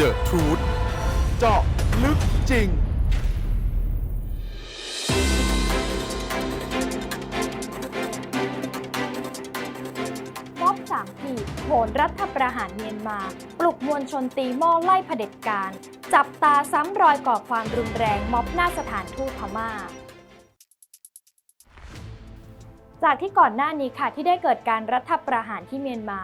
The Truth เจาะลึกจริง ม็อบสามขีดโหนรัฐประหารเมียนมา ปลุกมวลชนตีหม้อไล่เผด็จการ จับตาซ้ำรอยก่อความรุนแรงม็อบหน้าสถานทูตพม่าจากที่ก่อนหน้านี้ค่ะที่ได้เกิดการรัฐประหารที่เมียนมา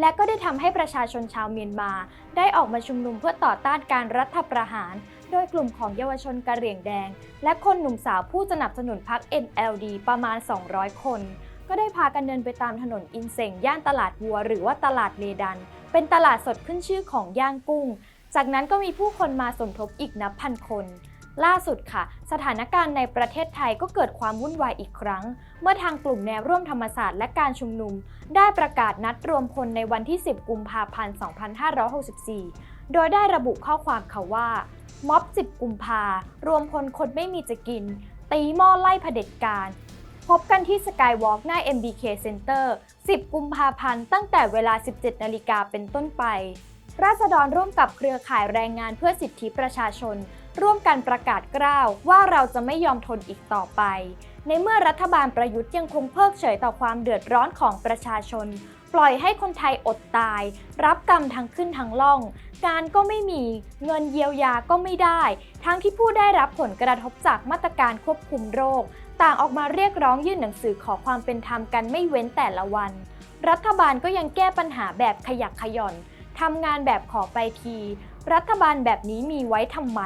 และก็ได้ทำให้ประชาชนชาวเมียนมา ได้ออกมาชุมนุมเพื่อต่อต้านการรัฐประหาร โดยกลุ่มของเยาวชนกะเหรี่ยงแดง และคนหนุ่มสาวผู้สนับสนุนพรรค NLD ประมาณ 200 คน ก็ได้พากันเดินไปตามถนนอินเซงย่านตลาดวัว หรือว่าตลาดเลดัน เป็นตลาดสดขึ้นชื่อของย่างกุ้ง จากนั้นก็มีผู้คนมาสมทบอีกนับพันคน ล่าสุดค่ะ สถานการณ์ในประเทศไทยก็เกิดความวุ่นวายอีกครั้ง เมื่อทางกลุ่มแนวร่วมธรรมศาสตร์และการชุมนุม ได้ประกาศนัดรวมพลในวันที่ 10 กุมภาพันธ์ 2564 โดยได้ระบุข้อความค่ะว่า ม็อบ 10 กุมภารวมพลคนไม่มีจะกิน ตีหม้อไล่เผด็จการพบกันที่สกายวอล์กหน้า MBK Center 10 กุมภาพันธ์ตั้งแต่เวลา 17 นาฬิกาเป็นต้นไป ราษฎรร่วมกับเครือข่ายแรงงานเพื่อสิทธิประชาชน ร่วมกันประกาศกล้าวว่าเราจะไม่ยอมทนอีกต่อไป ในเมื่อรัฐบาลประยุทธ์ยังคงเพิกเฉยต่อความเดือดร้อนของประชาชน ปล่อยให้คนไทยอดตาย รับกรรมทั้งขึ้นทั้งล่องงานก็ไม่มีเงินเยียวยาก็ไม่ได้ ทั้งที่ผู้ได้รับผลกระทบจากมาตรการควบคุมโรค ต่างออกมาเรียกร้องยื่นหนังสือขอความเป็นธรรมกันไม่เว้นแต่ละวัน รัฐบาลก็ยังแก้ปัญหาแบบขยักขย่อนทำงานแบบขอไปที รัฐบาลแบบนี้มีไว้ทำไม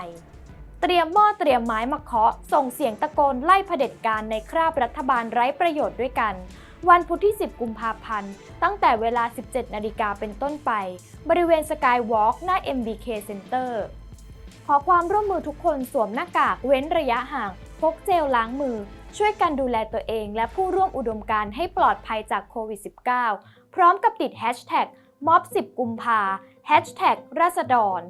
เตรียมหม้อเตรียมไม้มาเคาะ ส่งเสียงตะโกนไล่เผด็จการในคราบรัฐบาลไร้ประโยชน์ด้วยกัน วันพุธที่ 10 กุมภาพันธ์ ตั้งแต่เวลา 17 นาฬิกาเป็นต้นไป บริเวณสกายวอล์กหน้า MBK Center ขอความร่วมมือทุกคนสวมหน้ากากเว้นระยะห่าง พกเจลล้างมือ ช่วยกันดูแลตัวเองและผู้ร่วมอุดมการให้ปลอดภัยจากโควิด -19 พร้อมกับติดแฮชแท็กม็อบ10 กุมภาแฮชแท็กราษฎร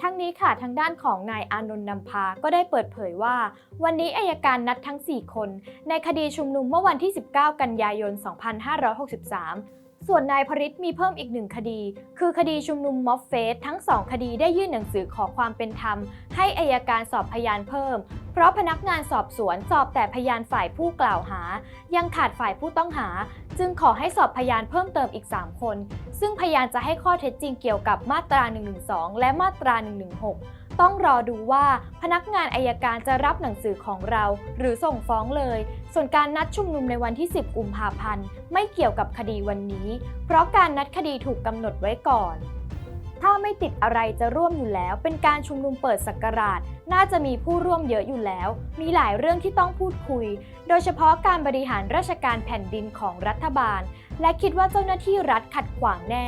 ทั้งนี้ค่ะทางด้านของนายอานนท์นำพา ก็ได้เปิดเผยว่า วันนี้อายการนัดทั้ง 4 คน ในคดีชุมนุมเมื่อวันที่ 19 กันยายน 2563ส่วนนายพริตมีเพิ่มอีกหนึ่งคดี คือคดีชุมนุมม็อบเฟสทั้ง2คดีได้ยื่นหนังสือขอความเป็นธรรม ให้อายการสอบพยานเพิ่ม เพราะพนักงานสอบสวนสอบแต่พยานฝ่ายผู้กล่าวหา ยังขาดฝ่ายผู้ต้องหา จึงขอให้สอบพยานเพิ่มเติมอีก 3 คน ซึ่งพยานจะให้ข้อเท็จจริงเกี่ยวกับมาตรา 112 และมาตรา 116 ต้องรอดูว่าพนักงานอายการจะรับหนังสือของเรา หรือส่งฟ้องเลย ส่วนการนัดชุมนุมในวันที่ 10 กุมภาพันธ์ ไม่เกี่ยวกับคดีวันนี้ เพราะการนัดคดีถูกกำหนดไว้ก่อน ถ้าไม่ติดอะไรจะร่วมอยู่แล้ว เป็นการชุมนุมเปิดสักราช น่าจะมีผู้ร่วมเยอะอยู่แล้ว มีหลายเรื่องที่ต้องพูดคุย โดยเฉพาะการบริหารราชการแผ่นดินของรัฐบาล และคิดว่าเจ้าหน้าที่รัฐขัดขวางแน่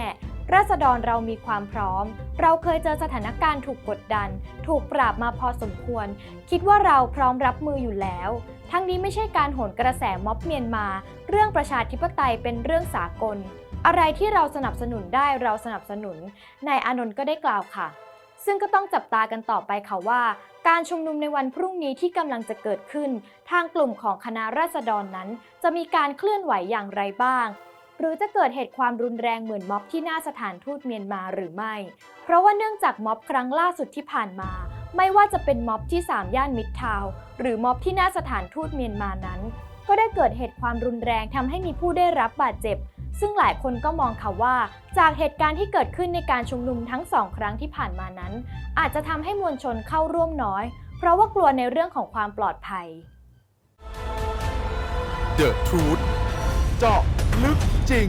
ราษฎรเรามีความพร้อม เราเคยเจอสถานการณ์ถูกกดดัน ถูกปราบมาพอสมควร คิดว่าเราพร้อมรับมืออยู่แล้ว ทั้งนี้ไม่ใช่การโหนกระแสม็อบเมียนมา เรื่องประชาธิปไตยเป็นเรื่องสากล อะไรที่เราสนับสนุนได้เราสนับสนุนนายอานนท์ก็ได้กล่าวค่ะ ซึ่งก็ต้องจับตากันต่อไปค่ะว่า การชุมนุมในวันพรุ่งนี้ที่กำลังจะเกิดขึ้น ทางกลุ่มของคณะราษฎรนั้น จะมีการเคลื่อนไหวอย่างไรบ้าง หรือจะเกิดเหตุความรุนแรงเหมือนม็อบที่หน้าสถานทูตเมียนมาหรือไม่ เพราะว่าเนื่องจากม็อบครั้งล่าสุดที่ผ่านมา ไม่ว่าจะเป็นม็อบที่ 3 ย่านมิตรทาวหรือม็อบที่หน้าสถานทูตเมียนมานั้น ก็ได้เกิดเหตุความรุนแรงทำให้มีผู้ได้รับบาดเจ็บ ซึ่งหลายคนก็มองค่ะว่า จากเหตุการณ์ที่เกิดขึ้นในการชุมนุมทั้งสองครั้งที่ผ่านมานั้น อาจจะทำให้มวลชนเข้าร่วมน้อย เพราะว่ากลัวในเรื่องของความปลอดภัย The Truth เจาะลึกจริง